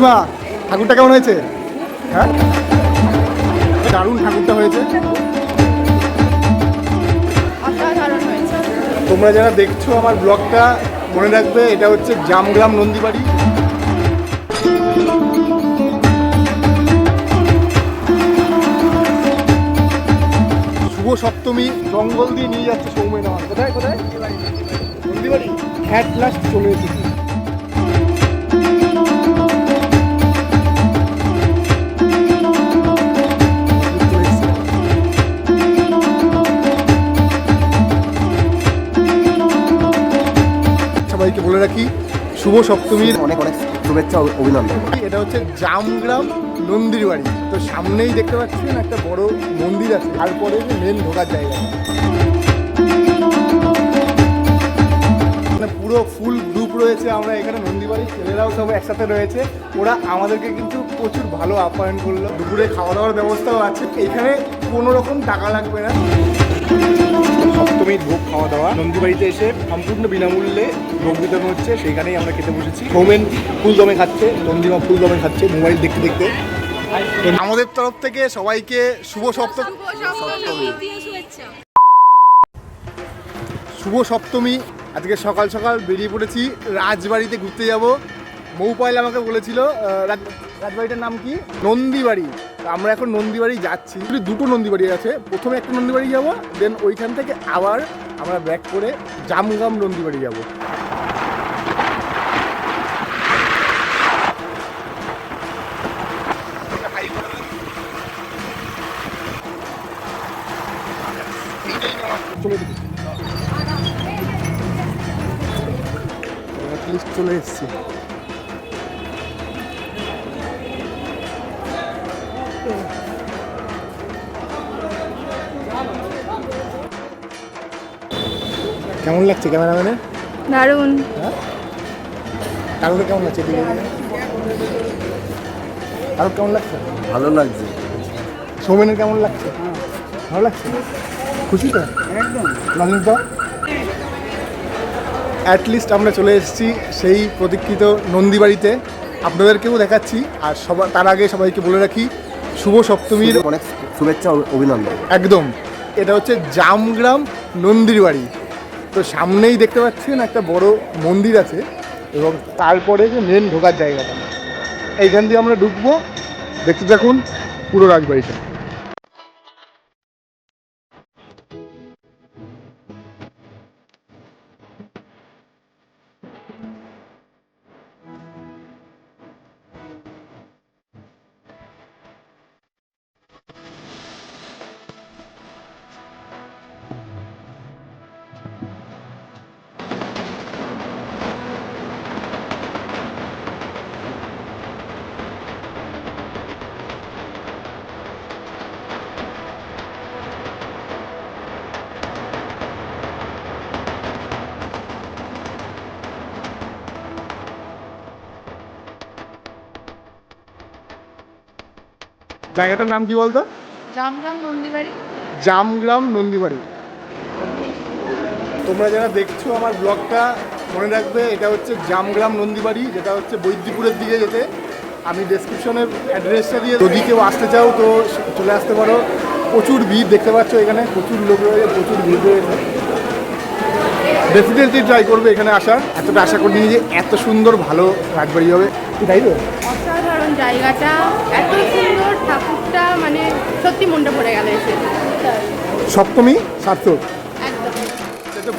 চন্দ্রিমা ঠাকুরটা কেমন হয়েছে? হ্যাঁ? দারুণ ঠাকুরটা হয়েছে। তোমরা যারা দেখছ আমার ব্লগটা মনে রাখবে এটা হচ্ছে জামগ্রাম নন্দীবাড়ি। শুভ সপ্তমী জঙ্গল দিয়ে নিয়ে যাচ্ছে সৌমেন আমার কোথায় কোথায়? নন্দীবাড়ি। অ্যাট লাস্ট চলে এসেছি। রাখি। শুভ সপ্তমীর। অনেক অনেক শুভেচ্ছা অভিনন্দন। এটা হচ্ছে জামগ্রাম নন্দীর বাড়ি তো সামনেই দেখতে পাচ্ছেন একটা বড় মন্দির আছে। তারপরে মেন ঢোকার জায়গা। মানে পুরো ফুল গ্রুপ রয়েছে আমরা এখানে নন্দীবাড়ির ছেলেরাও সব একসাথে রয়েছে। ওরা আমাদেরকে কিন্তু প্রচুর ভালো আপ্যায়ন করল। দুপুরে খাওয়া দাওয়ার ব্যবস্থাও আছে। এখানে কোনো রকম টাকা লাগবে না। সপ্তমীর ভোগ খাওয়া দাওয়া। নন্দীবাড়িতে এসে সম্পূর্ণ বিনামূল্যে ভোগ বিতরণ হচ্ছে সেইখানেই আমরা খেতে বসেছি। সৌমেন ফুল দমে খাচ্ছে নন্দিমা ফুল দমে খাচ্ছে মোবাইল দেখতে দেখতে। আমাদের তরফ থেকে সবাইকে শুভ সপ্তমী শুভ সপ্তমী। আজকে সকাল সকাল বেরিয়ে পড়েছি রাজবাড়িতে ঘুরতে যাব। মৌপাইল আমাকে বলেছিল রাজবাড়িটার নাম কি? নন্দীবাড়ি। আমরা এখন নন্দীবাড়ি যাচ্ছি। দুটো নন্দীবাড়ি আছে। প্রথমে একটা নন্দীবাড়ি যাব দেন ওইখান থেকে আবার আমরা ব্যাক করে জামগাম নন্দীবাড়ি যাব। চলে এসেছি। কেমন লাগছে ক্যামেরাম্যানের? দারুণ। কারোর কেমন লাগছে? কারোর কেমন লাগছে? ভালো লাগছে। সৌমেনের কেমন লাগছে? ভালো লাগছে? খুশি তো? একদম। তো অ্যাটলিস্ট আমরা চলে এসেছি সেই প্রতীক্ষিত নন্দীবাড়িতে। আপনাদেরকেও দেখাচ্ছি আর সবার তার আগে সবাইকে বলে রাখি শুভ সপ্তমীর। অনেক শুভেচ্ছা অভিনন্দন। একদম। এটা হচ্ছে জামগ্রাম নন্দীর বাড়ি। তো সামনেই দেখতে পাচ্ছেন একটা বড় মন্দির আছে এবং তারপরে যে মেন ঢোকার জায়গাটা। এইখান দিয়ে আমরা ঢুকবো। দেখতে থাকুন, পুরো রাজবাড়িটা। জায়গাটার নাম কি বলতো? জামগ্রাম নন্দীবাড়ি। জামগ্রাম নন্দীবাড়ি। তোমরা যারা দেখছ আমার ব্লগটা মনে রাখবে এটা হচ্ছে জামগ্রাম নন্দীবাড়ি যেটা হচ্ছে বৈদ্যপুরের দিকে যেতে। আমি ডেসক্রিপশনের অ্যাড্রেসটা দিয়ে যদি কেউ আসতে চাও তো চলে আসতে পারো। প্রচুর ভিড় দেখতে পাচ্ছ এখানে প্রচুর লোক রয়েছে প্রচুর ভিড় রয়েছে। ডেফিনেটলি ট্রাই করবে এখানে আসার। এতটা আশা করিনি যে এত সুন্দর ভালো রাজবাড়ি হবে। তাই তো? অসাধারণ জায়গাটা এত সুন্দর ঠাকুরটা মানে সত্যি মনটা পড়ে গেল এসে। সপ্তমী সার্থক একদম।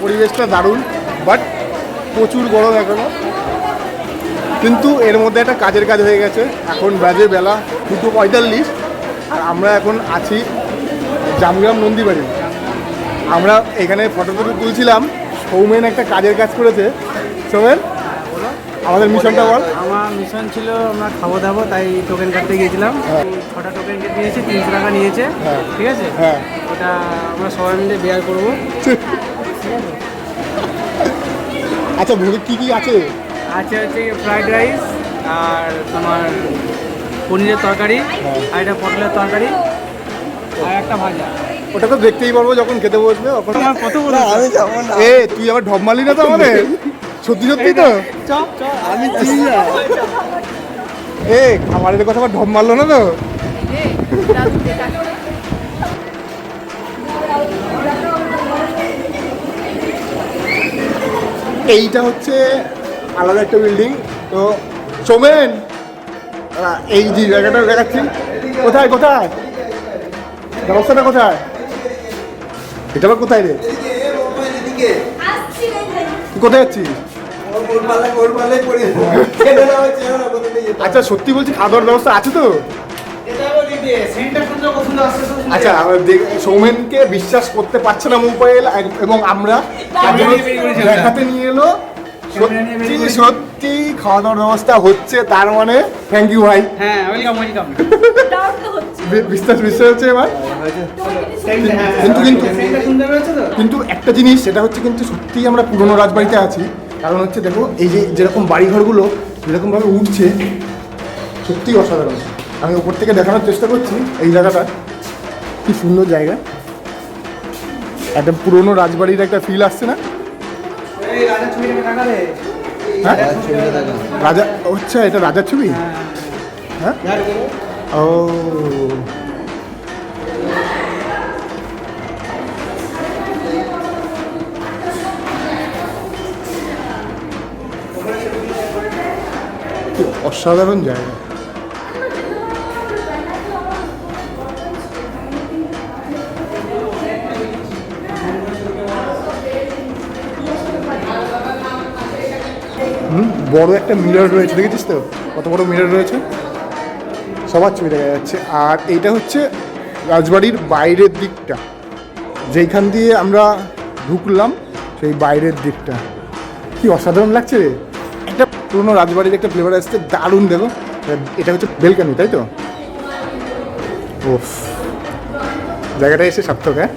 পরিবেশটা দারুণ বাট প্রচুর গরম এখনও কিন্তু এর মধ্যে একটা কাজের কাজ হয়ে গেছে। এখন বাজে বেলা দুটো পঁয়তাল্লিশ আর আমরা এখন আছি জামগ্রাম নন্দীবাড়ি। আমরা এখানে ফটো টটো তুলছিলাম সৌমেন একটা কাজের কাজ করেছে। সৌমেন? আমাদের মিশনটা বল। আমার মিশন ছিল আমরা খাব দাবো তাই টোকেন কাটতে গিয়েছিলাম। হ্যাঁ। ছটা টোকেন কেটে নিয়েছে তিনশো টাকা নিয়েছে হ্যাঁ। ঠিক আছে? হ্যাঁ। ওটা আমরা সবাই মিলে বেয়ার করব। আচ্ছা ভোগে কী কী আছে? আছে হচ্ছে ফ্রাইড রাইস আর তোমার পনিরের তরকারি আর একটা পটলের তরকারি আর একটা ভাজা। ওটা তো দেখতেই পারব যখন খেতে বসবে কত বলে আমি যাব না। এ তুই আবার ঢপ মারলি না তো আমাদের? সত্যি সত্যি তো? আমি চিনি না এ খাবারের কথা আবার ঢপ মারলো না তো। এইটা হচ্ছে আলাদা একটা বিল্ডিং তো সোমেন এই যে জায়গাটা দেখাচ্ছি। কোথায় কোথায়? ব্যবস্থাটা কোথায়? এটা আবার কোথায় রে? কোথায় যাচ্ছিস? আচ্ছা সত্যি বলছি খাওয়া দাওয়ার ব্যবস্থা আছে তো? আচ্ছা দেখ- সৌমেনকে বিশ্বাস করতে পারছে না মোবাইল এবং আমরা দেখাতে নিয়ে এলো। সত্যি সত্যি খাওয়া দাওয়ার ব্যবস্থা হচ্ছে তার মানে থ্যাংক ইউ ভাই। হ্যাঁ ওয়েলকাম ওয়েলকাম বিশ্বাস বিশ্বাস হচ্ছে এবার। কিন্তু কিন্তু সুন্দর হয়েছে তো কিন্তু একটা জিনিস সেটা হচ্ছে কিন্তু সত্যিই আমরা পুরনো রাজবাড়িতে আছি। কারণ হচ্ছে দেখো এই যে যেরকম বাড়িঘরগুলো যেরকমভাবে উঠছে সত্যিই অসাধারণ। আমি উপর থেকে দেখানোর চেষ্টা করছি এই জায়গাটা। কি সুন্দর জায়গা। একটা পুরনো রাজবাড়ির একটা ফিল আসছে না? হ্যাঁ? রাজা আচ্ছা এটা রাজার ছবি? হ্যাঁ। ও। অসাধারণ জায়গা। বড় একটা মিরর রয়েছে, দেখেছিস তো? কত বড় মিরর রয়েছে? সবার ছবি দেখা যাচ্ছে। আর এইটা হচ্ছে রাজবাড়ির বাইরের দিকটা। যেইখান দিয়ে আমরা ঢুকলাম, সেই বাইরের দিকটা। কি অসাধারণ লাগছে রে? পুরোনো রাজবাড়ির একটা ফ্লেভার আসছে দারুণ দেবো এটা হচ্ছে বেলকানি, তাই তো? ওফ জায়গাটা এসে সার্থক হ্যাঁ?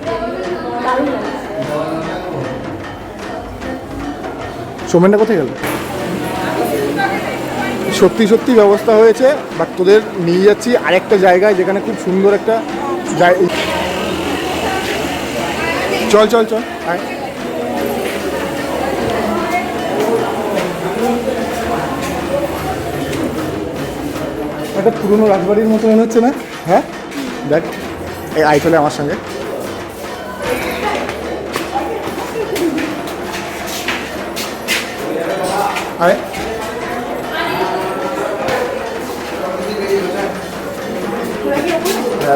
সোমেনটা কোথায় গেল? সত্যি সত্যি ব্যবস্থা হয়েছে বাট তোদের নিয়ে যাচ্ছি আরেকটা জায়গায় যেখানে খুব সুন্দর একটা জায়- চল চল চল। আয়। একটা পুরনো রাজবাড়ির মতো মনে হচ্ছে না হ্যাঁ দেখ এই আই চলে আমার সঙ্গে হ্যাঁ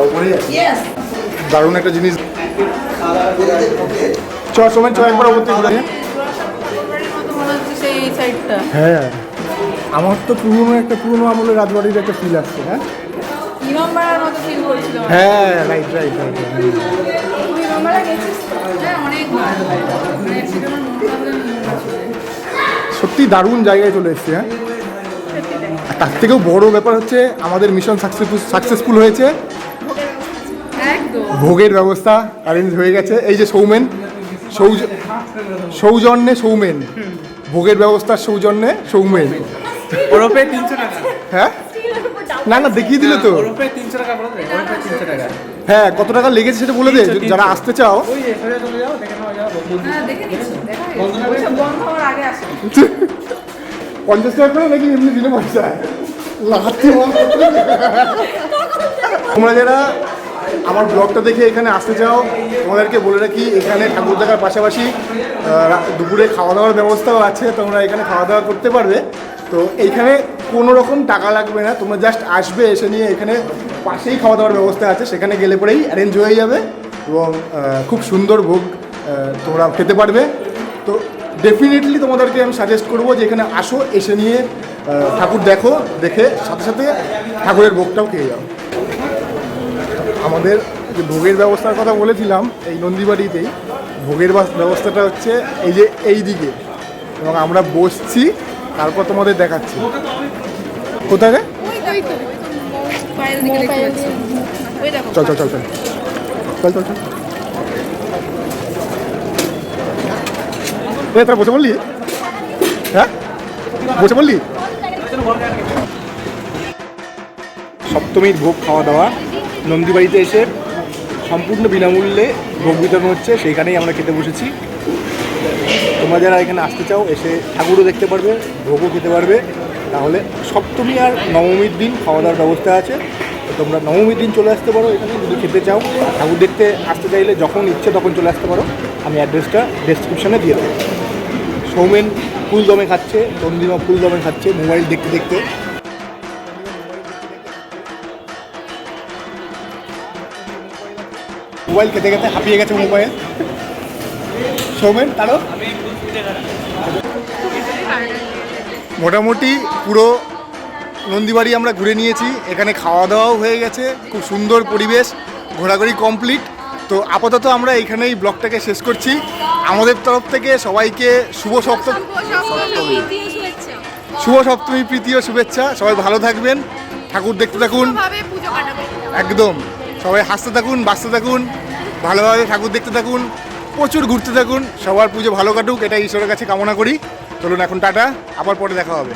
উপরে দারুণ একটা জিনিস চ সময় চ একবার হ্যাঁ আমার তো পুরনো একটা পুরনো আমলের রাজবাড়ির একটা ফিল আসছে হ্যাঁ? হ্যাঁ রাইট রাইট রাইট। সত্যি দারুণ জায়গায় চলে এসেছি হ্যাঁ? তার থেকেও বড় ব্যাপার হচ্ছে আমাদের মিশন সাকসেসফুল সাকসেসফুল হয়েছে। ভোগের ব্যবস্থা অ্যারেঞ্জ হয়ে গেছে। এই যে সৌমেন সৌজ সৌজন্যে সৌমেন। ভোগের ব্যবস্থার সৌজন্যে সৌমেন। ওরপে তিনশো টাকা। হ্যাঁ? না না দেখিয়ে দিলে তো। ওরপে তিনশো টাকা বলে দে ওরপে তিনশো টাকা। হ্যাঁ কত টাকা লেগেছে সেটা বলে দে যারা আসতে চাও। হ্যাঁ পঞ্চাশ টাকা করে নাকি এমনি দিনে পয়সা? লাথি তোমরা যারা আমার ব্লগটা দেখে এখানে আসতে চাও তোমাদেরকে বলে রাখি এখানে ঠাকুর দেখার পাশাপাশি দুপুরে খাওয়া দাওয়ার ব্যবস্থাও আছে তোমরা এখানে খাওয়া দাওয়া করতে পারবে। তো এইখানে কোনো রকম টাকা লাগবে না, তোমরা জাস্ট আসবে এসে নিয়ে এখানে পাশেই খাওয়া দাওয়ার ব্যবস্থা আছে, সেখানে গেলে পরেই অ্যারেঞ্জ হয়ে যাবে এবং খুব সুন্দর ভোগ তোমরা খেতে পারবে। তো ডেফিনেটলি তোমাদেরকে আমি সাজেস্ট করব যে এখানে আসো, এসে নিয়ে ঠাকুর দেখো, দেখে সাথে সাথে ঠাকুরের ভোগটাও খেয়ে যাও। আমাদের যে ভোগের ব্যবস্থার কথা বলেছিলাম, এই নন্দীবাড়িতেই, ভোগের ব্যবস্থাটা হচ্ছে এই যে এই দিকে এবং আমরা বসছি তারপর তোমাদের দেখাচ্ছি। কোথায় রে? চল চল চল চল। চল চল চল। বসে বললি হ্যাঁ? বসে বললি সপ্তমীর ভোগ খাওয়া দাওয়া। নন্দীবাড়িতে এসে সম্পূর্ণ বিনামূল্যে ভোগ বিতরণ হচ্ছে, সেইখানেই আমরা খেতে বসেছি। তোমরা যারা এখানে আসতে চাও, এসে ঠাকুরও দেখতে পারবে, ভোগও খেতে পারবে। তাহলে সপ্তমী আর নবমীর দিন খাওয়া দাওয়ার ব্যবস্থা আছে। তোমরা নবমীর দিন চলে আসতে পারো এখানে, যদি খেতে চাও। ঠাকুর দেখতে আসতে চাইলে যখন ইচ্ছে তখন চলে আসতে পারো। আমি অ্যাড্রেসটা ডেসক্রিপশনে দিয়ে দেবো। সৌমেন ফুল দমে খাচ্ছে চন্দ্রিমা ফুল দমে খাচ্ছে, মোবাইল দেখতে দেখতে। মোবাইল খেতে খেতে হাঁপিয়ে গেছে মোবাইল। সৌমেন, তারও? মোটামুটি পুরো নন্দীবাড়ি আমরা ঘুরে নিয়েছি। এখানে খাওয়া দাওয়াও হয়ে গেছে। খুব সুন্দর পরিবেশ। ঘোরাঘুরি কমপ্লিট তো আপাতত আমরা এইখানেই ব্লগটাকে শেষ করছি। আমাদের তরফ থেকে সবাইকে শুভ সপ্তমী শুভ সপ্তমী প্রীতি ও শুভেচ্ছা। সবাই ভালো থাকবেন। ঠাকুর দেখতে থাকুন। একদম। সবাই হাসতে থাকুন বাঁচতে থাকুন। ভালোভাবে ঠাকুর দেখতে থাকুন। প্রচুর ঘুরতে থাকুন, সবার পুজো ভালো কাটুক এটা ঈশ্বরের কাছে কামনা করি। চলুন এখন টাটা, আবার পরে দেখা হবে।